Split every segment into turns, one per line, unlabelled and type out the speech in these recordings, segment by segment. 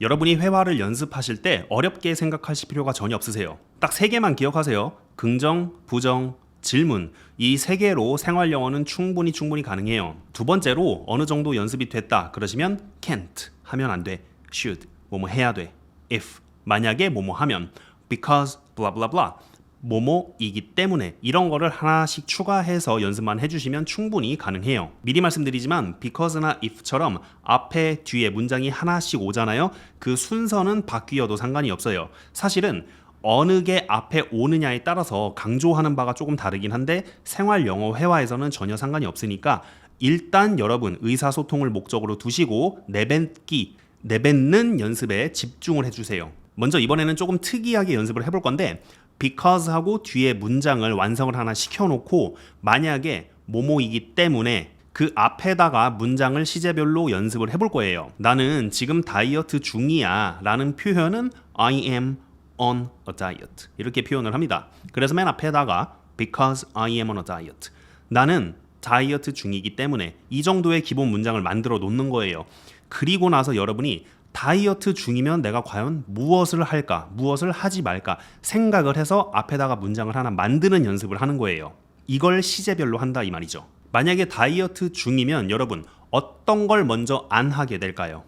여러분이 회화를 연습하실 때 어렵게 생각하실 필요가 전혀 없으세요. 딱 세 개만 기억하세요. 긍정, 부정, 질문. 이 세 개로 생활 영어는 충분히 충분히 가능해요. 두 번째로 어느 정도 연습이 됐다 그러시면 can't 하면 안 돼. should 뭐뭐 해야 돼. if 만약에 뭐뭐 하면 because blah blah blah 뭐뭐이기 때문에 이런 거를 하나씩 추가해서 연습만 해주시면 충분히 가능해요. 미리 말씀드리지만 because나 if처럼 앞에 뒤에 문장이 하나씩 오잖아요. 그 순서는 바뀌어도 상관이 없어요. 사실은 어느 게 앞에 오느냐에 따라서 강조하는 바가 조금 다르긴 한데 생활 영어 회화에서는 전혀 상관이 없으니까 일단 여러분 의사소통을 목적으로 두시고 내뱉기, 내뱉는 연습에 집중을 해주세요. 먼저 이번에는 조금 특이하게 연습을 해볼 건데 because 하고 뒤에 문장을 완성을 하나 시켜놓고 만약에 뭐뭐이기 때문에 그 앞에다가 문장을 시제별로 연습을 해볼 거예요. 나는 지금 다이어트 중이야 라는 표현은 I am on a diet 이렇게 표현을 합니다. 그래서 맨 앞에다가 because I am on a diet 나는 다이어트 중이기 때문에 이 정도의 기본 문장을 만들어 놓는 거예요. 그리고 나서 여러분이 다이어트 중이면 내가 과연 무엇을 할까, 무엇을 하지 말까 생각을 해서 앞에다가 문장을 하나 만드는 연습을 하는 거예요. 이걸 시제별로 한다 이 말이죠. 만약에 다이어트 중이면 여러분 어떤 걸 먼저 안 하게 될까요?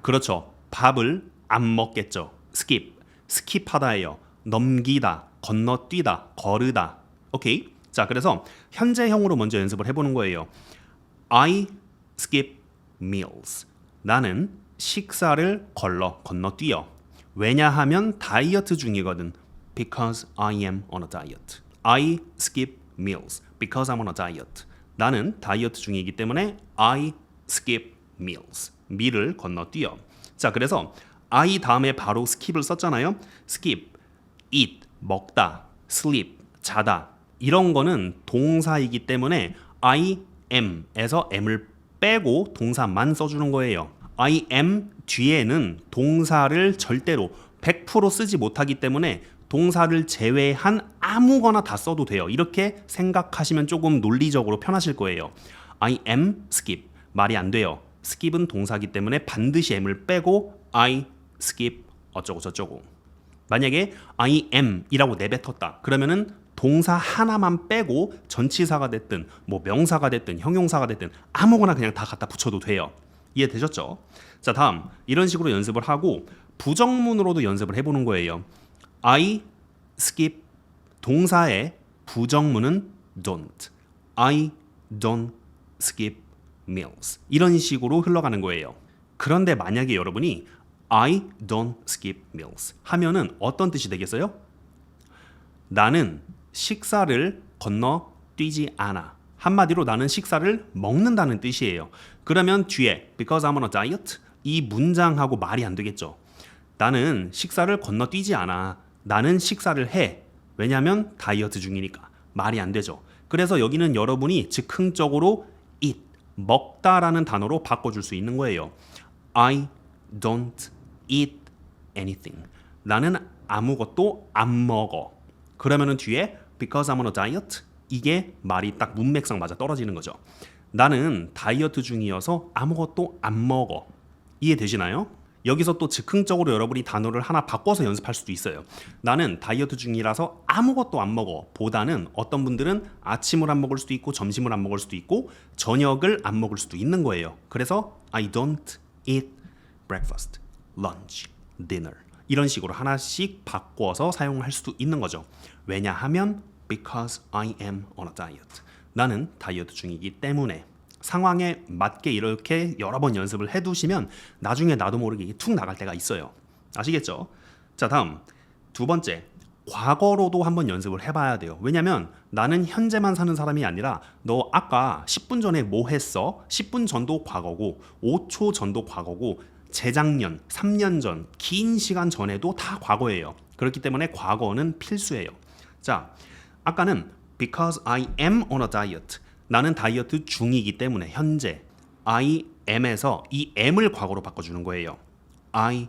그렇죠. 밥을 안 먹겠죠. skip, 스킵하다예요. 넘기다, 건너뛰다, 거르다. 오케이. 자, 그래서 현재형으로 먼저 연습을 해보는 거예요. I skip meals. 나는 식사를 걸러 건너뛰어. 왜냐하면 다이어트 중이거든. Because I am on a diet. I skip meals because I'm on a diet. 나는 다이어트 중이기 때문에 I skip meals. meal을 건너뛰어. 자, 그래서 I 다음에 바로 skip을 썼잖아요. skip, eat, 먹다, sleep, 자다. 이런 거는 동사이기 때문에 I am에서 am을 빼고 동사만 써주는 거예요. I am 뒤에는 동사를 절대로 100% 쓰지 못하기 때문에 동사를 제외한 아무거나 다 써도 돼요. 이렇게 생각하시면 조금 논리적으로 편하실 거예요. I am skip 말이 안 돼요. skip은 동사기 때문에 반드시 am을 빼고 I skip 어쩌고 저쩌고. 만약에 I am이라고 내뱉었다. 그러면은 동사 하나만 빼고 전치사가 됐든 뭐 명사가 됐든 형용사가 됐든 아무거나 그냥 다 갖다 붙여도 돼요. 이해되셨죠? 자, 다음 이런 식으로 연습을 하고 부정문으로도 연습을 해보는 거예요. I skip 동사의 부정문은 don't. I don't skip meals. 이런 식으로 흘러가는 거예요. 그런데 만약에 여러분이 I don't skip meals 하면은 어떤 뜻이 되겠어요? 나는 식사를 건너 뛰지 않아. 한마디로 나는 식사를 먹는다는 뜻이에요. 그러면 뒤에 because I'm on a diet 이 문장하고 말이 안 되겠죠. 나는 식사를 건너뛰지 않아. 나는 식사를 해. 왜냐하면 다이어트 중이니까 말이 안 되죠. 그래서 여기는 여러분이 즉흥적으로 eat 먹다라는 단어로 바꿔줄 수 있는 거예요. I don't eat anything. 나는 아무것도 안 먹어. 그러면은 뒤에 because I'm on a diet 이게 말이 딱 문맥상 맞아 떨어지는 거죠. 나는 다이어트 중이어서 아무것도 안 먹어. 이해되시나요? 여기서 또 즉흥적으로 여러분이 단어를 하나 바꿔서 연습할 수도 있어요. 나는 다이어트 중이라서 아무것도 안 먹어. 보다는 어떤 분들은 아침을 안 먹을 수도 있고 점심을 안 먹을 수도 있고 저녁을 안 먹을 수도 있는 거예요. 그래서 I don't eat breakfast, lunch, dinner 이런 식으로 하나씩 바꿔서 사용할 수도 있는 거죠. 왜냐하면 because I am on a diet. 나는 다이어트 중이기 때문에 상황에 맞게 이렇게 여러 번 연습을 해두시면 나중에 나도 모르게 툭 나갈 때가 있어요. 아시겠죠? 자 다음 두 번째 과거로도 한번 연습을 해봐야 돼요. 왜냐면 나는 현재만 사는 사람이 아니라 너 아까 10분 전에 뭐 했어? 10분 전도 과거고 5초 전도 과거고 재작년, 3년 전, 긴 시간 전에도 다 과거예요. 그렇기 때문에 과거는 필수예요. 자, 아까는 because I am on a diet. 나는 다이어트 중이기 때문에 현재 I am에서 이 am을 과거로 바꿔주는 거예요. I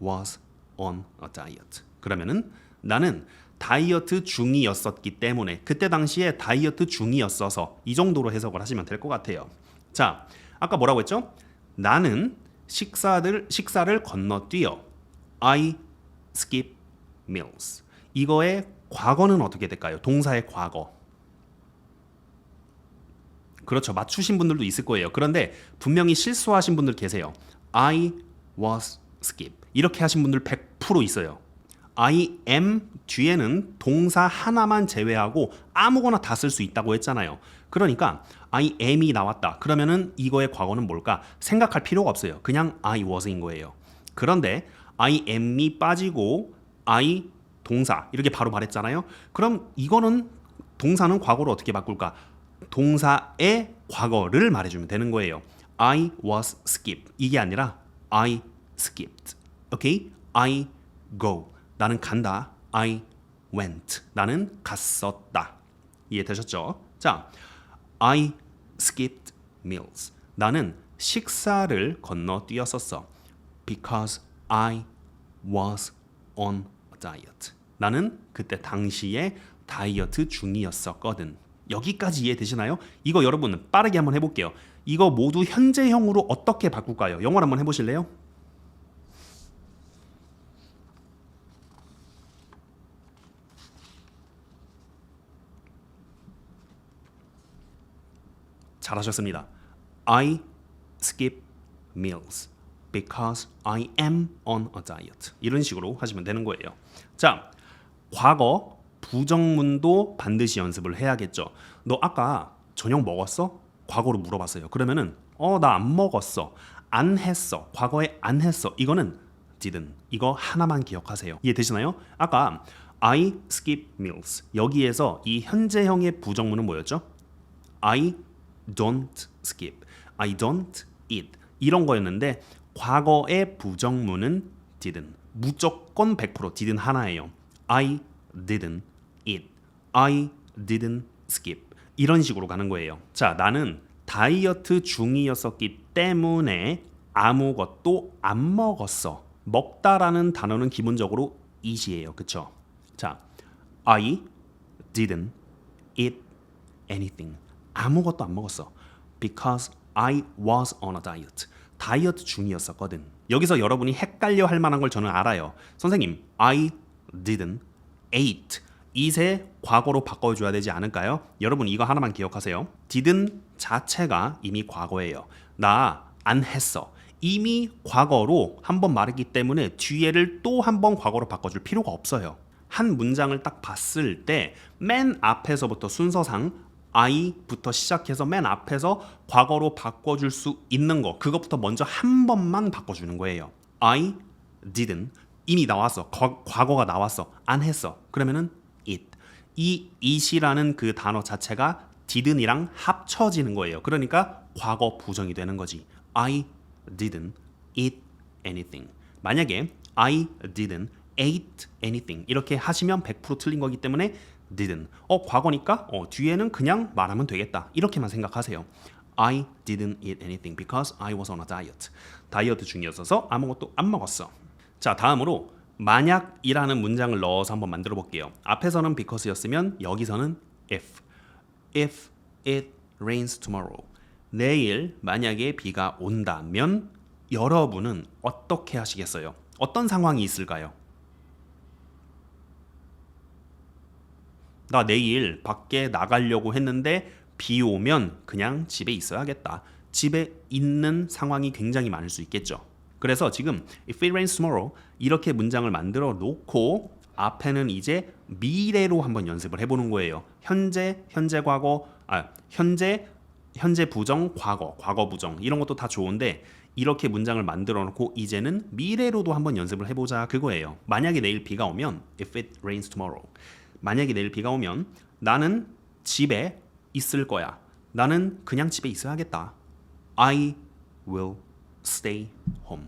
was on a diet. 그러면은 나는 다이어트 중이었었기 때문에 그때 당시에 다이어트 중이었어서 이 정도로 해석을 하시면 될 것 같아요. 자, 아까 뭐라고 했죠? 나는 식사들 식사를 건너뛰어. I skip meals. 이거의 과거는 어떻게 될까요? 동사의 과거. 그렇죠. 맞추신 분들도 있을 거예요. 그런데 분명히 실수하신 분들 계세요. I was skip. 이렇게 하신 분들 100% 있어요. I am 뒤에는 동사 하나만 제외하고 아무거나 다 쓸 수 있다고 했잖아요. 그러니까 I am이 나왔다. 그러면은 이거의 과거는 뭘까? 생각할 필요가 없어요. 그냥 I was인 거예요. 그런데 I am이 빠지고 I 동사 이렇게 바로 말했잖아요. 그럼 이거는 동사는 과거로 어떻게 바꿀까? 동사의 과거를 말해주면 되는 거예요. I was skip 이게 아니라 I skipped. 오케이? I go. 나는 간다. I went. 나는 갔었다. 이해되셨죠? 자, I skipped meals. 나는 식사를 건너뛰었었어. Because I was on diet. 나는 그때 당시에 다이어트 중이었었거든. 여기까지 이해되시나요? 이거 여러분 빠르게 한번 해볼게요. 이거 모두 현재형으로 어떻게 바꿀까요? 영어로 한번 해보실래요? 잘하셨습니다. I skip meals because I am on a diet. 이런 식으로 하시면 되는 거예요. 자, 과거 부정문도 반드시 연습을 해야겠죠. 너 아까 저녁 먹었어? 과거로 물어봤어요. 그러면은 어 나 안 먹었어. 안 했어. 과거에 안 했어. 이거는 didn't. 이거 하나만 기억하세요. 이해되시나요? 아까 I skip meals. 여기에서 이 현재형의 부정문은 뭐였죠? I don't skip. I don't eat. 이런 거였는데 과거의 부정문은 didn't. 무조건 100% didn't 하나예요. I didn't eat. I didn't skip. 이런 식으로 가는 거예요. 자, 나는 다이어트 중이었었기 때문에 아무것도 안 먹었어. 먹다라는 단어는 기본적으로 eat이에요. 그쵸? 자, I didn't eat anything. 아무것도 안 먹었어. Because I was on a diet. 다이어트 중이었었거든. 여기서 여러분이 헷갈려 할 만한 걸 저는 알아요. 선생님, I didn't eat. 이세 과거로 바꿔줘야 되지 않을까요? 여러분 이거 하나만 기억하세요. didn't 자체가 이미 과거예요. 나 안 했어. 이미 과거로 한 번 말했기 때문에 뒤에를 또 한 번 과거로 바꿔줄 필요가 없어요. 한 문장을 딱 봤을 때 맨 앞에서부터 순서상 I부터 시작해서 맨 앞에서 과거로 바꿔줄 수 있는 거 그것부터 먼저 한 번만 바꿔주는 거예요. I didn't 이미 나왔어. 과, 과거가 나왔어. 안 했어. 그러면은 it. 이 it이라는 그 단어 자체가 didn't이랑 합쳐지는 거예요. 그러니까 과거 부정이 되는 거지. I didn't eat anything. 만약에 I didn't ate anything 이렇게 하시면 100% 틀린 거기 때문에 didn't. 어 과거니까 어 뒤에는 그냥 말하면 되겠다. 이렇게만 생각하세요. I didn't eat anything because I was on a diet. 다이어트 중이었어서 아무것도 안 먹었어. 자 다음으로 만약이라는 문장을 넣어서 한번 만들어 볼게요. 앞에서는 because였으면 여기서는 if. If it rains tomorrow. 내일 만약에 비가 온다면 여러분은 어떻게 하시겠어요? 어떤 상황이 있을까요? 나 내일 밖에 나가려고 했는데 비 오면 그냥 집에 있어야겠다. 집에 있는 상황이 굉장히 많을 수 있겠죠. 그래서 지금 if it rains tomorrow 이렇게 문장을 만들어 놓고 앞에는 이제 미래로 한번 연습을 해보는 거예요. 현재, 현재 과거, 아 현재, 현재 부정, 과거, 과거 부정 이런 것도 다 좋은데 이렇게 문장을 만들어 놓고 이제는 미래로도 한번 연습을 해보자 그거예요. 만약에 내일 비가 오면 if it rains tomorrow 만약에 내일 비가 오면 나는 집에 있을 거야. 나는 그냥 집에 있어야겠다. I will stay home.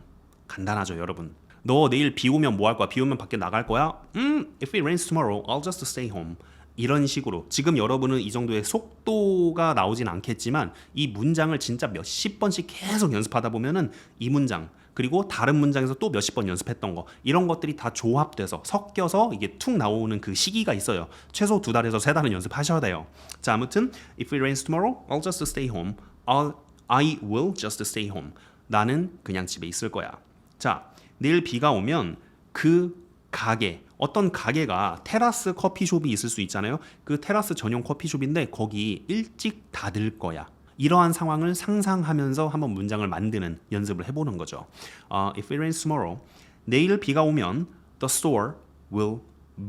간단하죠, 여러분. 너 내일 비 오면 뭐 할 거야? 비 오면 밖에 나갈 거야? 음, if it rains tomorrow, I'll just stay home. 이런 식으로 지금 여러분은 이 정도의 속도가 나오진 않겠지만 이 문장을 진짜 몇십 번씩 계속 연습하다 보면은 이 문장 그리고 다른 문장에서 또 몇십 번 연습했던 거 이런 것들이 다 조합돼서 섞여서 이게 툭 나오는 그 시기가 있어요. 최소 두 달에서 세 달은 연습하셔야 돼요. 자 아무튼 if it rains tomorrow, I'll just stay home. I'll, I will just stay home. 나는 그냥 집에 있을 거야. 자, 내일 비가 오면 그 가게 어떤 가게가 테라스 커피숍이 있을 수 있잖아요. 그 테라스 전용 커피숍인데 거기 일찍 닫을 거야. 이러한 상황을 상상하면서 한번 문장을 만드는 연습을 해보는 거죠. 어, if it rains tomorrow, 내일 비가 오면 the store will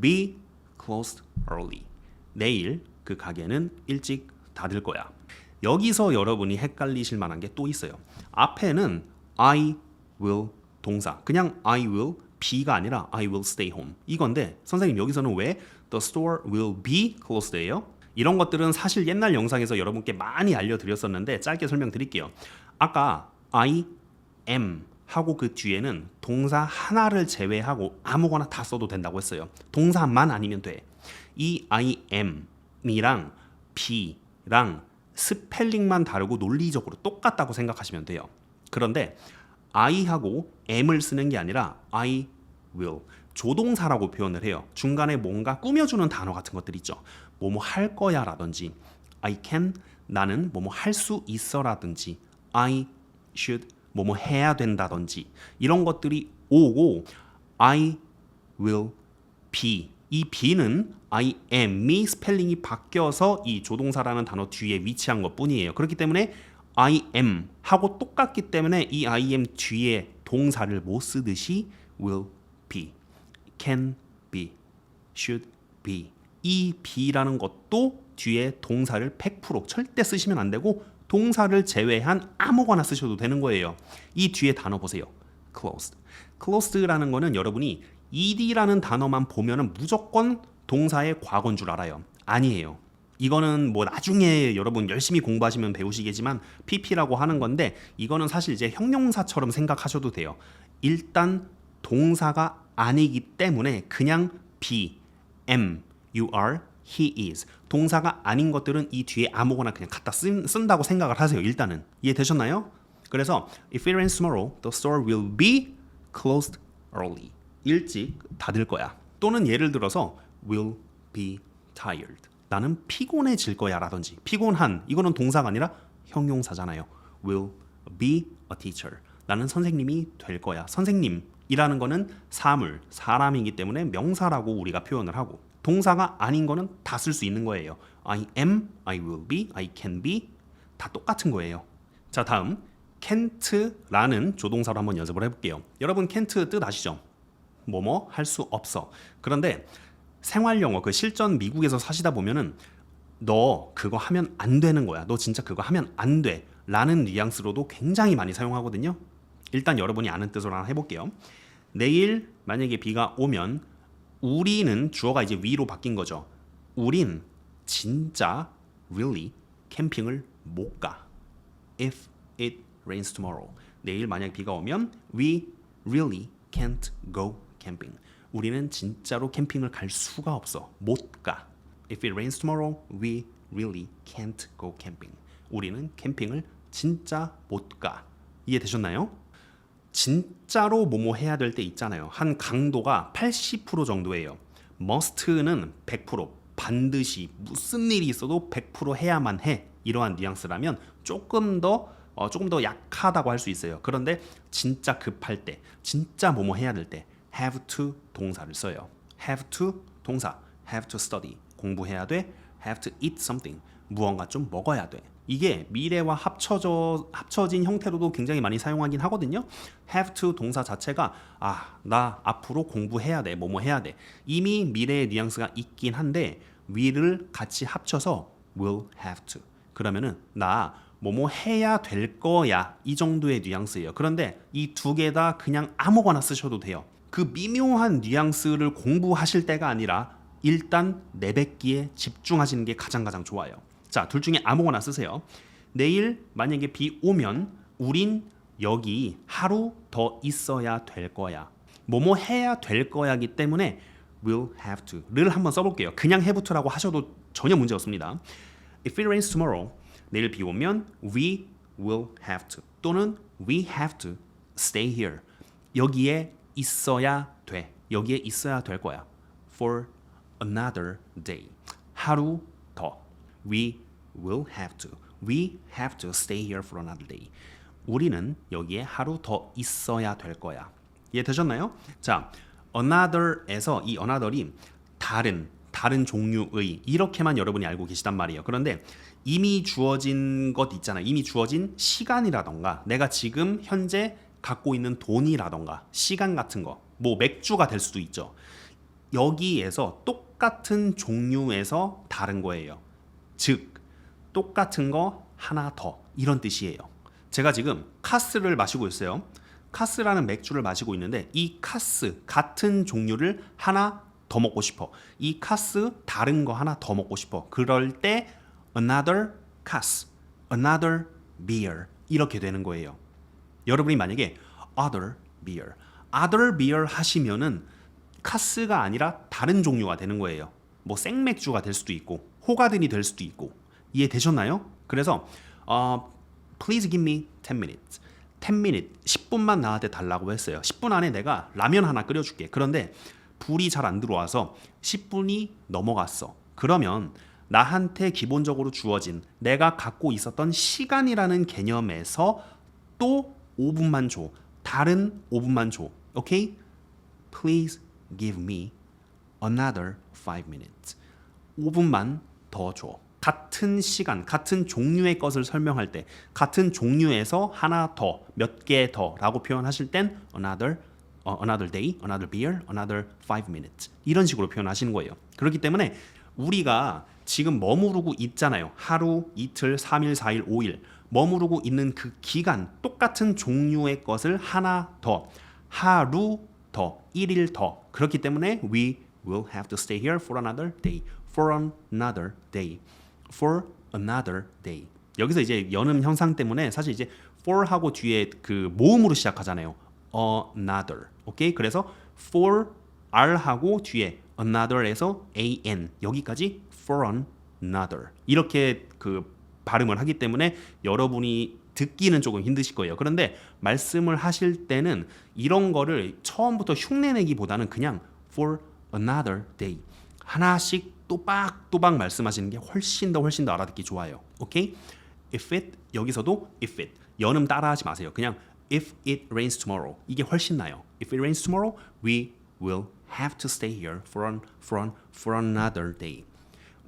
be closed early. 내일 그 가게는 일찍 닫을 거야. 여기서 여러분이 헷갈리실 만한 게 또 있어요. 앞에는 I will 동사. 그냥 I will be가 아니라 I will stay home. 이건데 선생님 여기서는 왜 the store will be closed예요? 이런 것들은 사실 옛날 영상에서 여러분께 많이 알려드렸었는데 짧게 설명드릴게요. 아까 I am 하고 그 뒤에는 동사 하나를 제외하고 아무거나 다 써도 된다고 했어요. 동사만 아니면 돼. 이 I am이랑 be랑 스펠링만 다르고 논리적으로 똑같다고 생각하시면 돼요. 그런데 I하고 am을 쓰는 게 아니라 I will 조동사라고 표현을 해요. 중간에 뭔가 꾸며주는 단어 같은 것들 있죠. 뭐뭐 할 거야라든지 I can 나는 뭐뭐 할 수 있어라든지 I should 뭐뭐 해야 된다든지 이런 것들이 오고 I will be 이 be는 I am이 스펠링이 바뀌어서 이 조동사라는 단어 뒤에 위치한 것 뿐이에요. 그렇기 때문에 I am 하고 똑같기 때문에 이 I am 뒤에 동사를 못 쓰듯이 will be, can be, should be 이 be라는 것도 뒤에 동사를 100% 절대 쓰시면 안 되고 동사를 제외한 아무거나 쓰셔도 되는 거예요. 이 뒤에 단어 보세요. closed. closed라는 거는 여러분이 ed라는 단어만 보면은 무조건 동사의 과거인 줄 알아요. 아니에요. 이거는 뭐 나중에 여러분 열심히 공부하시면 배우시겠지만 PP라고 하는 건데 이거는 사실 이제 형용사처럼 생각하셔도 돼요. 일단 동사가 아니기 때문에 그냥 be, am, you are, he is 동사가 아닌 것들은 이 뒤에 아무거나 그냥 갖다 쓴, 쓴다고 생각을 하세요. 일단은 이해되셨나요? 그래서 if it rains tomorrow, the store will be closed early. 일찍 닫을 거야. 또는 예를 들어서 will be tired. 나는 피곤해질 거야라든지 피곤한 이거는 동사가 아니라 형용사잖아요. will be a teacher. 나는 선생님이 될 거야. 선생님이라는 거는 사물, 사람이기 때문에 명사라고 우리가 표현을 하고 동사가 아닌 거는 다 쓸 수 있는 거예요. I am, I will be, I can be 다 똑같은 거예요. 자, 다음 can't라는 조동사로 한번 연습을 해볼게요. 여러분 can't 뜻 아시죠? 뭐뭐 할 수 없어. 그런데 생활 영어 그 실전 미국에서 사시다 보면은 너 그거 하면 안 되는 거야. 너 진짜 그거 하면 안 돼. 라는 뉘앙스로도 굉장히 많이 사용하거든요. 일단 여러분이 아는 뜻으로 하나 해볼게요. 내일 만약에 비가 오면 우리는 주어가 이제 위로 바뀐 거죠. 우린 진짜 really 캠핑을 못 가. If it rains tomorrow. 내일 만약 비가 오면 we really can't go camping. 우리는 진짜로 캠핑을 갈 수가 없어. 못 가. If it rains tomorrow, we really can't go camping. 우리는 캠핑을 진짜 못 가. 이해되셨나요? 진짜로 뭐뭐 해야 될 때 있잖아요. 한 강도가 80% 정도예요. must는 100% 반드시 무슨 일이 있어도 100% 해야만 해. 이러한 뉘앙스라면 조금 더 어, 조금 더 약하다고 할 수 있어요. 그런데 진짜 급할 때, 진짜 뭐뭐 해야 될 때 have to 동사를 써요. have to 동사, have to study 공부해야 돼, have to eat something 무언가 좀 먹어야 돼. 이게 미래와 합쳐져 합쳐진 형태로도 굉장히 많이 사용하긴 하거든요. have to 동사 자체가 아, 나 앞으로 공부해야 돼. 뭐뭐 해야 돼. 이미 미래의 뉘앙스가 있긴 한데 will을 같이 합쳐서 will have to. 그러면은 나 뭐뭐 해야 될 거야. 이 정도의 뉘앙스예요. 그런데 이 두 개 다 그냥 아무거나 쓰셔도 돼요. 그 미묘한 뉘앙스를 공부하실 때가 아니라 일단 내뱉기에 집중하시는 게 가장 가장 좋아요. 자, 둘 중에 아무거나 쓰세요. 내일 만약에 비 오면 우린 여기 하루 더 있어야 될 거야. 뭐뭐 해야 될 거야기 때문에 will have to를 한번 써볼게요. 그냥 have to라고 하셔도 전혀 문제 없습니다. If it rains tomorrow, 내일 비 오면 we will have to 또는 we have to stay here. 여기에 있어야 돼. 여기에 있어야 될 거야. For another day. 하루 더. We will have to. We have to stay here for another day. 우리는 여기에 하루 더 있어야 될 거야. 이해되셨나요? 자, another에서 이 another이 다른 다른 종류의 이렇게만 여러분이 알고 계시단 말이에요. 그런데 이미 주어진 것 있잖아요. 이미 주어진 시간이라던가 내가 지금 현재 갖고 있는 돈이라던가 시간 같은 거, 뭐 맥주가 될 수도 있죠. 여기에서 똑같은 종류에서 다른 거예요. 즉 똑같은 거 하나 더 이런 뜻이에요. 제가 지금 카스를 마시고 있어요. 카스라는 맥주를 마시고 있는데 이 카스 같은 종류를 하나 더 먹고 싶어. 이 카스 다른 거 하나 더 먹고 싶어. 그럴 때 another 카스, another beer 이렇게 되는 거예요. 여러분이 만약에 other beer, other beer 하시면은 카스가 아니라 다른 종류가 되는 거예요. 뭐 생맥주가 될 수도 있고 호가든이 될 수도 있고 이해되셨나요? 그래서 어, please give me 10 minutes. 10 minute 10분만 나한테 달라고 했어요. 10분 안에 내가 라면 하나 끓여줄게. 그런데 불이 잘 안 들어와서 10분이 넘어갔어. 그러면 나한테 기본적으로 주어진 내가 갖고 있었던 시간이라는 개념에서 또 5분만 줘. 다른 5분만 줘. 오케이? Please give me another 5 minutes. 5분만 더 줘. 같은 시간, 같은 종류의 것을 설명할 때 같은 종류에서 하나 더, 몇 개 더라고 표현하실 땐 another 어, another day, another beer, another 5 minutes 이런 식으로 표현하시는 거예요. 그렇기 때문에 우리가 지금 머무르고 있잖아요. 하루, 이틀, 3일, 4일, 5일 머무르고 있는 그 기간 똑같은 종류의 것을 하나 더, 하루 더, 1일 더 그렇기 때문에 we will have to stay here for another day, for another day, for another day. 여기서 이제 연음 형상 때문에 사실 이제 for 하고 뒤에 그 모음으로 시작하잖아요. another. 오케이? 그래서 for r 하고 뒤에 another에서 an 여기까지 for another. 이렇게 그 발음을 하기 때문에 여러분이 듣기는 조금 힘드실 거예요. 그런데 말씀을 하실 때는 이런 거를 처음부터 흉내내기보다는 그냥 for another day 하나씩 또박또박 말씀하시는 게 훨씬 더 훨씬 더 알아듣기 좋아요. 오케이? If it 여기서도 if it 연음 따라하지 마세요. 그냥 if it rains tomorrow 이게 훨씬 나요. If it rains tomorrow, we will have to stay here for an, for an, for another day.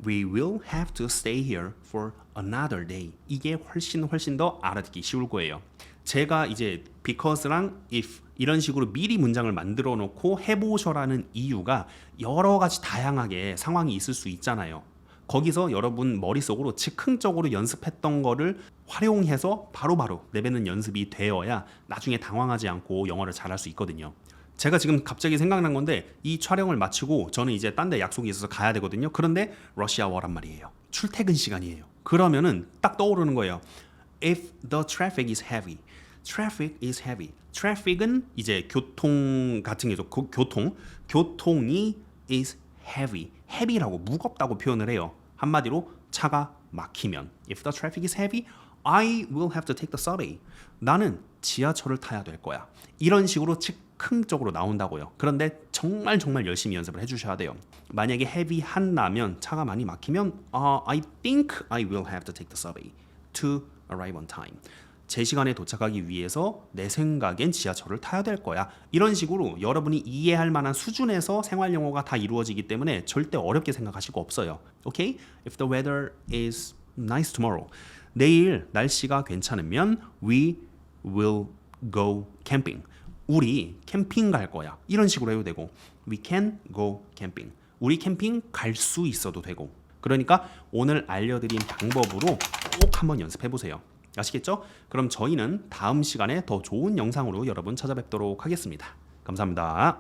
We will have to stay here for another day. 이게 훨씬 훨씬 더 알아듣기 쉬울 거예요. 제가 이제 because랑 if 이런 식으로 미리 문장을 만들어 놓고 해보셔라는 이유가 여러 가지 다양하게 상황이 있을 수 있잖아요. 거기서 여러분 머릿속으로 즉흥적으로 연습했던 거를 활용해서 바로바로 내뱉는 연습이 되어야 나중에 당황하지 않고 영어를 잘할 수 있거든요. 제가 지금 갑자기 생각난 건데 이 촬영을 마치고 저는 이제 딴 데 약속이 있어서 가야 되거든요. 그런데 러시아워란 말이에요. 출퇴근 시간이에요. 그러면은 딱 떠오르는 거예요. If the traffic is heavy. Traffic is heavy. Traffic은 이제 교통 같은 게죠. 고- 교통. 교통이 is heavy. heavy라고 무겁다고 표현을 해요. 한마디로 차가 막히면 if the traffic is heavy, I will have to take the subway. 나는 지하철을 타야 될 거야. 이런 식으로 즉흥적으로 나온다고요. 그런데 정말 정말 열심히 연습을 해주셔야 돼요. 만약에 heavy 한다면 차가 많이 막히면 uh, I think I will have to take the subway to arrive on time. 제 시간에 도착하기 위해서 내 생각엔 지하철을 타야 될 거야. 이런 식으로 여러분이 이해할 만한 수준에서 생활 영어가 다 이루어지기 때문에 절대 어렵게 생각하실 거 없어요. 오케이? If the weather is nice tomorrow. 내일 날씨가 괜찮으면 we will go camping. 우리 캠핑 갈 거야. 이런 식으로 해도 되고 we can go camping. 우리 캠핑 갈 수 있어도 되고. 그러니까 오늘 알려드린 방법으로 꼭 한번 연습해 보세요. 아시겠죠? 그럼 저희는 다음 시간에 더 좋은 영상으로 여러분 찾아뵙도록 하겠습니다. 감사합니다.